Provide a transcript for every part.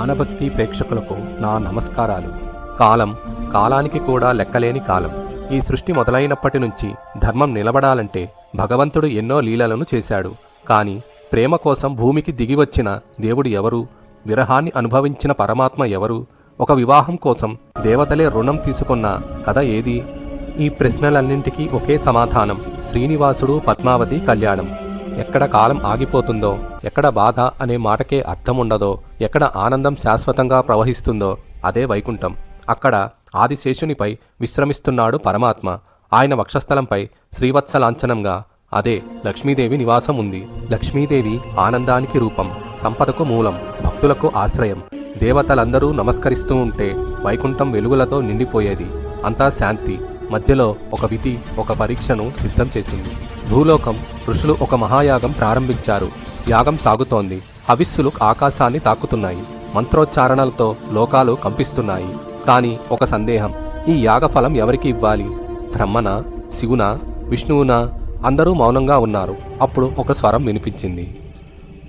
జ్ఞానభక్తి ప్రేక్షకులకు నా నమస్కారాలు. కాలం కాలానికి కూడా లెక్కలేని కాలం. ఈ సృష్టి మొదలైనప్పటి నుంచి ధర్మం నిలబడాలంటే భగవంతుడు ఎన్నో లీలలను చేశాడు. కానీ ప్రేమ కోసం భూమికి దిగి వచ్చిన దేవుడు ఎవరు? విరహాన్ని అనుభవించిన పరమాత్మ ఎవరు? ఒక వివాహం కోసం దేవతలే రుణం తీసుకున్న కథ ఏది? ఈ ప్రశ్నలన్నింటికీ ఒకే సమాధానం. శ్రీనివాసుడు పద్మావతి కళ్యాణం. ఎక్కడ కాలం ఆగిపోతుందో ఎక్కడ బాధ అనే మాటకే అర్థం ఉండదో ఎక్కడ ఆనందం శాశ్వతంగా ప్రవహిస్తుందో అదే వైకుంఠం. అక్కడ ఆదిశేషునిపై విశ్రమిస్తున్నాడు పరమాత్మ. ఆయన వక్షస్థలంపై శ్రీవత్స లాంఛనంగా అదే లక్ష్మీదేవి నివాసం ఉంది. లక్ష్మీదేవి ఆనందానికి రూపం సంపదకు మూలం భక్తులకు ఆశ్రయం. దేవతలందరూ నమస్కరిస్తూ ఉంటే వైకుంఠం వెలుగులతో నిండిపోయేది. అంతా శాంతి. మధ్యలో ఒక విధి ఒక పరీక్షను సిద్ధం చేసింది. భూలోకం ఋషులు ఒక మహాయాగం ప్రారంభించారు. యాగం సాగుతోంది. హవిస్సులు ఆకాశాన్ని తాకుతున్నాయి. మంత్రోచ్చారణలతో లోకాలు కంపిస్తున్నాయి. కానీ ఒక సందేహం. ఈ యాగఫలం ఎవరికి ఇవ్వాలి? బ్రహ్మన? శివున? విష్ణువున? అందరూ మౌనంగా ఉన్నారు. అప్పుడు ఒక స్వరం వినిపించింది.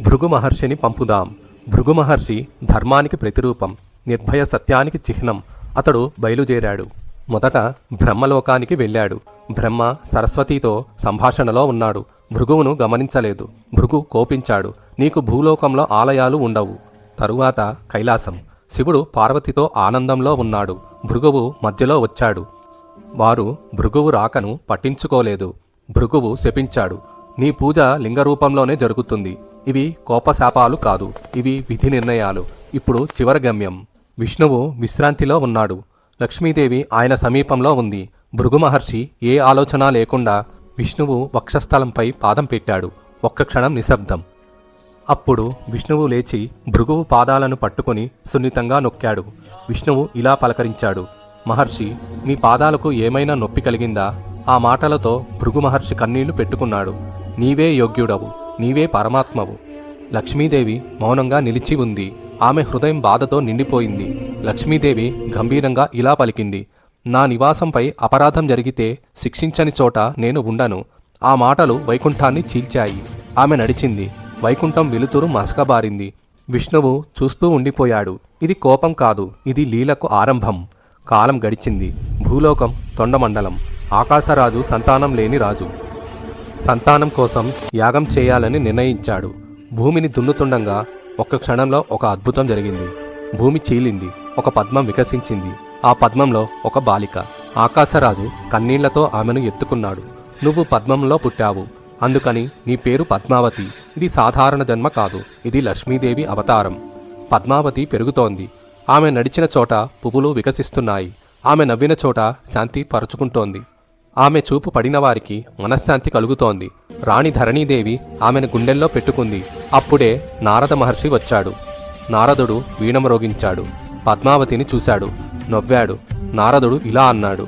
భృగు మహర్షిని పంపుదాం. భృగు మహర్షి ధర్మానికి ప్రతిరూపం నిర్భయ సత్యానికి చిహ్నం. అతడు బయలుదేరాడు. మొదట బ్రహ్మలోకానికి వెళ్ళాడు. బ్రహ్మ సరస్వతితో సంభాషణలో ఉన్నాడు. భృగువును గమనించలేదు. భృగు కోపించాడు. నీకు భూలోకంలో ఆలయాలు ఉండవు. తరువాత కైలాసం. శివుడు పార్వతితో ఆనందంలో ఉన్నాడు. భృగువు మధ్యలో వచ్చాడు. వారు భృగువు రాకను పట్టించుకోలేదు. భృగువు శపించాడు. నీ పూజ లింగరూపంలోనే జరుగుతుంది. ఇవి కోపశాపాలు కాదు. ఇవి విధి నిర్ణయాలు. ఇప్పుడు చివరి గమ్యం విష్ణువు విశ్రాంతిలో ఉన్నాడు. లక్ష్మీదేవి ఆయన సమీపంలో ఉంది. భృగు మహర్షి ఏ ఆలోచన లేకుండా విష్ణువు వక్షస్థలంపై పాదం పెట్టాడు. ఒక్క క్షణం నిశ్శబ్దం. అప్పుడు విష్ణువు లేచి భృగువు పాదాలను పట్టుకొని సున్నితంగా నొక్కాడు. విష్ణువు ఇలా పలకరించాడు. మహర్షి మీ పాదాలకు ఏమైనా నొప్పి కలిగిందా? ఆ మాటలతో భృగు మహర్షి కన్నీళ్ళు పెట్టుకున్నాడు. నీవే యోగ్యుడవు. నీవే పరమాత్మవు. లక్ష్మీదేవి మౌనంగా నిలిచి ఉంది. ఆమె హృదయం బాధతో నిండిపోయింది. లక్ష్మీదేవి గంభీరంగా ఇలా పలికింది. నా నివాసంపై అపరాధం జరిగితే శిక్షించని చోట నేను ఉండను. ఆ మాటలు వైకుంఠాన్ని చీల్చాయి. ఆమె నడిచింది. వైకుంఠం వెలుతురు మసకబారింది. విష్ణువు చూస్తూ ఉండిపోయాడు. ఇది కోపం కాదు. ఇది లీలకు ఆరంభం. కాలం గడిచింది. భూలోకం తొండమండలం. ఆకాశరాజు సంతానం లేని రాజు. సంతానం కోసం యాగం చేయాలని నిర్ణయించాడు. భూమిని దున్నుతుండగా ఒక్క క్షణంలో ఒక అద్భుతం జరిగింది. భూమి చీలింది. ఒక పద్మం వికసించింది. ఆ పద్మంలో ఒక బాలిక. ఆకాశరాజు కన్నీళ్ళతో ఆమెను ఎత్తుకున్నాడు. నువ్వు పద్మంలో పుట్టావు. అందుకని నీ పేరు పద్మావతి. ఇది సాధారణ జన్మ కాదు. ఇది లక్ష్మీదేవి అవతారం. పద్మావతి పెరుగుతోంది. ఆమె నడిచిన చోట పువ్వులు వికసిస్తున్నాయి. ఆమె నవ్విన చోట శాంతి పరుచుకుంటోంది. ఆమె చూపు పడిన వారికి మనశ్శాంతి కలుగుతోంది. రాణి ధరణీదేవి ఆమెను గుండెల్లో పెట్టుకుంది. అప్పుడే నారద మహర్షి వచ్చాడు. నారదుడు వీణమరోగించాడు పద్మావతిని చూశాడు. నవ్వాడు. నారదుడు ఇలా అన్నాడు.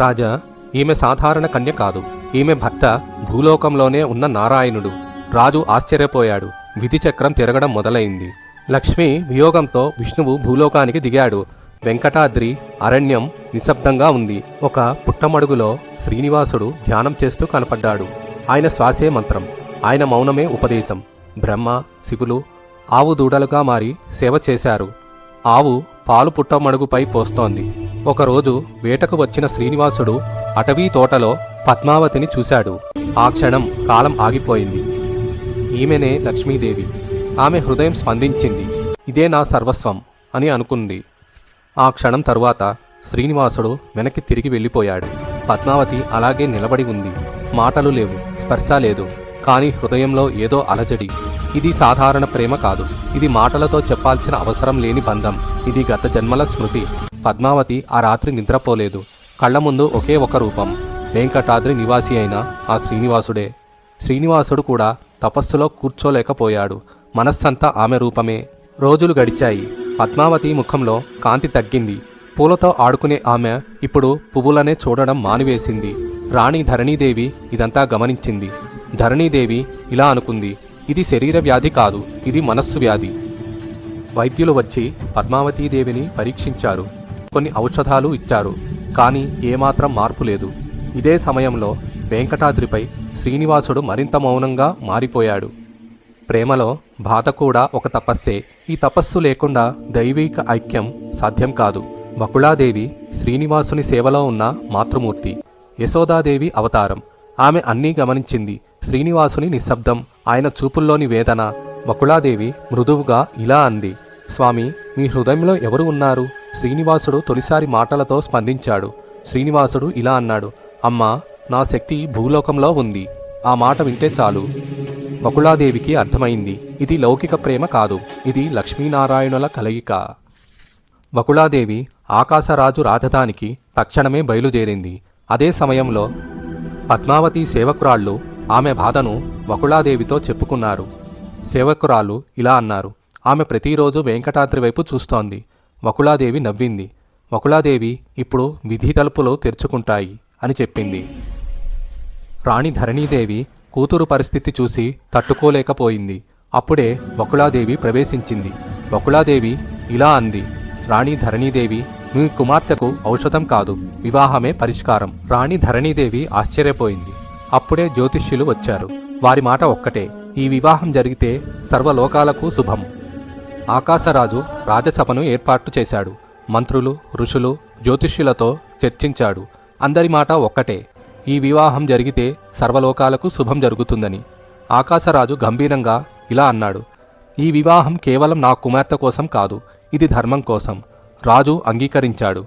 రాజా ఈమె సాధారణ కన్య కాదు. ఈమె భర్త భూలోకంలోనే ఉన్న నారాయణుడు. రాజు ఆశ్చర్యపోయాడు. విధి చక్రం తిరగడం మొదలైంది. లక్ష్మి వియోగంతో విష్ణువు భూలోకానికి దిగాడు. వెంకటాద్రి అరణ్యం నిశ్శబ్దంగా ఉంది. ఒక పుట్టమడుగులో శ్రీనివాసుడు ధ్యానం చేస్తూ కనపడ్డాడు. ఆయన శ్వాసే మంత్రం. ఆయన మౌనమే ఉపదేశం. బ్రహ్మ శివులు ఆవు దూడలుగా మారి సేవ చేశారు. ఆవు పాలు పుట్టమడుగుపై పోస్తోంది. ఒకరోజు వేటకు వచ్చిన శ్రీనివాసుడు అటవీ తోటలో పద్మావతిని చూశాడు. ఆ క్షణం కాలం ఆగిపోయింది. ఈమెనే లక్ష్మీదేవి. ఆమె హృదయం స్పందించింది. ఇదే నా సర్వస్వం అని అనుకుంది. ఆ క్షణం తరువాత శ్రీనివాసుడు వెనక్కి తిరిగి వెళ్ళిపోయాడు. పద్మావతి అలాగే నిలబడి ఉంది. మాటలు లేవు. స్పర్శ లేదు. కానీ హృదయంలో ఏదో అలజడి. ఇది సాధారణ ప్రేమ కాదు. ఇది మాటలతో చెప్పాల్సిన అవసరం లేని బంధం. ఇది గత జన్మల స్మృతి. పద్మావతి ఆ రాత్రి నిద్రపోలేదు. కళ్ళ ముందు ఒకే ఒక రూపం. వెంకటాద్రి నివాసి అయిన ఆ శ్రీనివాసుడే. శ్రీనివాసుడు కూడా తపస్సులో కూర్చోలేకపోయాడు. మనస్సంతా ఆమె రూపమే. రోజులు గడిచాయి. పద్మావతి ముఖంలో కాంతి తగ్గింది. పూలతో ఆడుకునే ఆమె ఇప్పుడు పువ్వులనే చూడడం మానివేసింది. రాణి ధరణీదేవి ఇదంతా గమనించింది. ధరణీదేవి ఇలా అనుకుంది ఇది శరీర వ్యాధి కాదు ఇది మనస్సు వ్యాధి. వైద్యులు వచ్చి పద్మావతీదేవిని పరీక్షించారు. కొన్ని ఔషధాలు ఇచ్చారు కానీ ఏమాత్రం మార్పు లేదు. ఇదే సమయంలో వెంకటాద్రిపై శ్రీనివాసుడు మరింత మౌనంగా మారిపోయాడు. ప్రేమలో బాధ కూడా ఒక తపస్సే. ఈ తపస్సు లేకుండా దైవిక ఐక్యం సాధ్యం కాదు. బకుళాదేవి శ్రీనివాసుని సేవలో ఉన్న మాతృమూర్తి. యశోదాదేవి అవతారం. ఆమె అన్నీ గమనించింది. శ్రీనివాసుని నిశ్శబ్దం. ఆయన చూపుల్లోని వేదన మకుళాదేవి మృదువుగా ఇలా అంది స్వామి మీ హృదయంలో ఎవరు ఉన్నారు శ్రీనివాసుడు తొలిసారి మాటలతో స్పందించాడు. శ్రీనివాసుడు ఇలా అన్నాడు అమ్మా నా శక్తి భూలోకంలో ఉంది. ఆ మాట వింటే చాలు మకుళాదేవికి అర్థమైంది ఇది లౌకిక ప్రేమ కాదు ఇది లక్ష్మీనారాయణుల కలయిక మకుళాదేవి ఆకాశరాజు రాజధానికి తక్షణమే బయలుదేరింది. అదే సమయంలో పద్మావతి సేవకురాళ్ళు ఆమె బాధను బకుళాదేవితో చెప్పుకున్నారు. సేవకురాలు ఇలా అన్నారు. ఆమె ప్రతిరోజు వెంకటాద్రి వైపు చూస్తోంది. వకుళాదేవి నవ్వింది. వకుళాదేవి ఇప్పుడు విధి తలుపులు తెరుచుకుంటాయి అని చెప్పింది. రాణి ధరణీదేవి కూతురు పరిస్థితి చూసి తట్టుకోలేకపోయింది. అప్పుడే వకుళాదేవి ప్రవేశించింది. వకుళాదేవి ఇలా అంది. రాణి ధరణీదేవి మీ కుమార్తెకు ఔషధం కాదు. వివాహమే పరిష్కారం. రాణి ధరణీదేవి ఆశ్చర్యపోయింది. అప్పుడే జ్యోతిష్యులు వచ్చారు. వారి మాట ఒక్కటే ఈ వివాహం జరిగితే సర్వలోకాలకు శుభం. ఆకాశరాజు రాజసభను ఏర్పాటు చేశాడు. మంత్రులు ఋషులు జ్యోతిష్యులతో చర్చించాడు. అందరి మాట ఒక్కటే ఈ వివాహం జరిగితే సర్వలోకాలకు శుభం జరుగుతుందని. ఆకాశరాజు గంభీరంగా ఇలా అన్నాడు ఈ వివాహం కేవలం నా కుమార్తె కోసం కాదు ఇది ధర్మం కోసం. రాజు అంగీకరించాడు.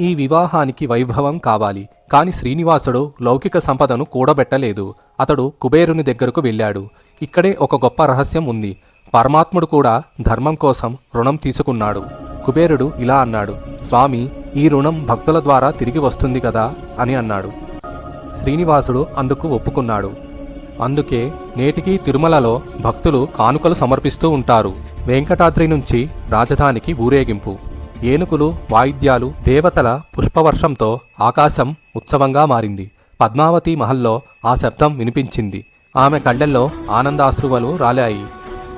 ఈ వివాహానికి వైభవం కావాలి. కాని శ్రీనివాసుడు లౌకిక సంపదను కూడబెట్టలేదు. అతడు కుబేరుని దగ్గరకు వెళ్ళాడు. ఇక్కడే ఒక గొప్ప రహస్యం ఉంది. పరమాత్ముడు కూడా ధర్మం కోసం రుణం తీసుకున్నాడు. కుబేరుడు ఇలా అన్నాడు స్వామి ఈ రుణం భక్తుల ద్వారా తిరిగి వస్తుంది కదా? అని అన్నాడు. శ్రీనివాసుడు అందుకు ఒప్పుకున్నాడు. అందుకే నేటికి తిరుమలలో భక్తులు కానుకలు సమర్పిస్తూ ఉంటారు. వెంకటాద్రి నుంచి రాజధానికి ఊరేగింపు. ఏనుగులు వాయిద్యాలు దేవతల పుష్పవర్షంతో ఆకాశం ఉత్సవంగా మారింది. పద్మావతి మహల్లో ఆ శబ్దం వినిపించింది. ఆమె కళ్ళల్లో ఆనందాశ్రువలు రాలాయి.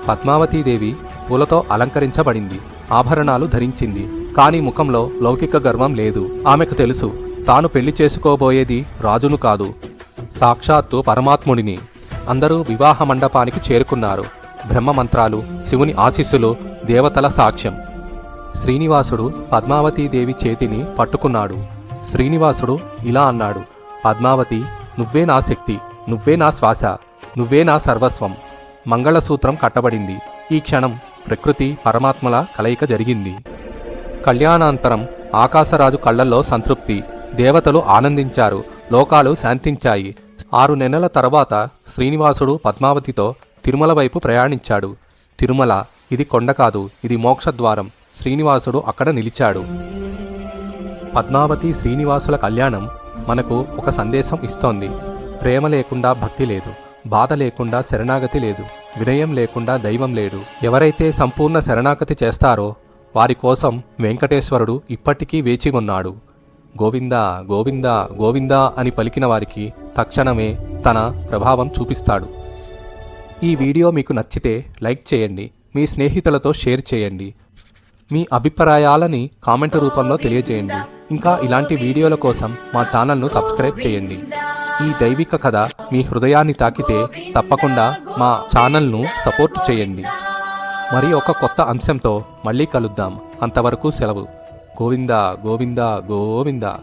పద్మావతీదేవి పూలతో అలంకరించబడింది. ఆభరణాలు ధరించింది. కాని ముఖంలో లౌకిక గర్వం లేదు. ఆమెకు తెలుసు తాను పెళ్ళి చేసుకోబోయేది రాజును కాదు. సాక్షాత్తు పరమాత్ముడిని. అందరూ వివాహ మండపానికి చేరుకున్నారు. బ్రహ్మ మంత్రాలు శివుని ఆశీస్సులు దేవతల సాక్ష్యం. శ్రీనివాసుడు పద్మావతీదేవి చేతిని పట్టుకున్నాడు. శ్రీనివాసుడు ఇలా అన్నాడు పద్మావతి నువ్వే నా శక్తి నువ్వే నా శ్వాస నువ్వే నా సర్వస్వం. మంగళసూత్రం కట్టబడింది. ఈ క్షణం ప్రకృతి పరమాత్మల కలయిక జరిగింది. కళ్యాణాంతరం ఆకాశరాజు కళ్ళల్లో సంతృప్తి దేవతలు ఆనందించారు లోకాలు శాంతించాయి. ఆరు నెలల తర్వాత శ్రీనివాసుడు పద్మావతితో తిరుమల వైపు ప్రయాణించాడు. తిరుమల ఇది కొండ కాదు ఇది మోక్షద్వారం. శ్రీనివాసుడు అక్కడ నిలిచాడు. పద్మావతి శ్రీనివాసుల కళ్యాణం మనకు ఒక సందేశం ఇస్తోంది. ప్రేమ లేకుండా భక్తి లేదు బాధ లేకుండా శరణాగతి లేదు వినయం లేకుండా దైవం లేడు. ఎవరైతే సంపూర్ణ శరణాగతి చేస్తారో వారి కోసం వెంకటేశ్వరుడు ఇప్పటికీ వేచి ఉన్నాడు. గోవిందా గోవిందా గోవిందా అని పలికిన వారికి తక్షణమే తన ప్రభావం చూపిస్తాడు. ఈ వీడియో మీకు నచ్చితే లైక్ చేయండి మీ స్నేహితులతో షేర్ చేయండి. మీ అభిప్రాయాలని కామెంట్ రూపంలో తెలియజేయండి. ఇంకా ఇలాంటి వీడియోల కోసం మా ఛానల్ను సబ్స్క్రైబ్ చేయండి. ఈ దైవిక కథ మీ హృదయాన్ని తాకితే తప్పకుండా మా ఛానల్ను సపోర్ట్ చేయండి. మరి ఒక కొత్త అంశంతో మళ్ళీ కలుద్దాం. అంతవరకు సెలవు. గోవిందా గోవిందా గోవిందా.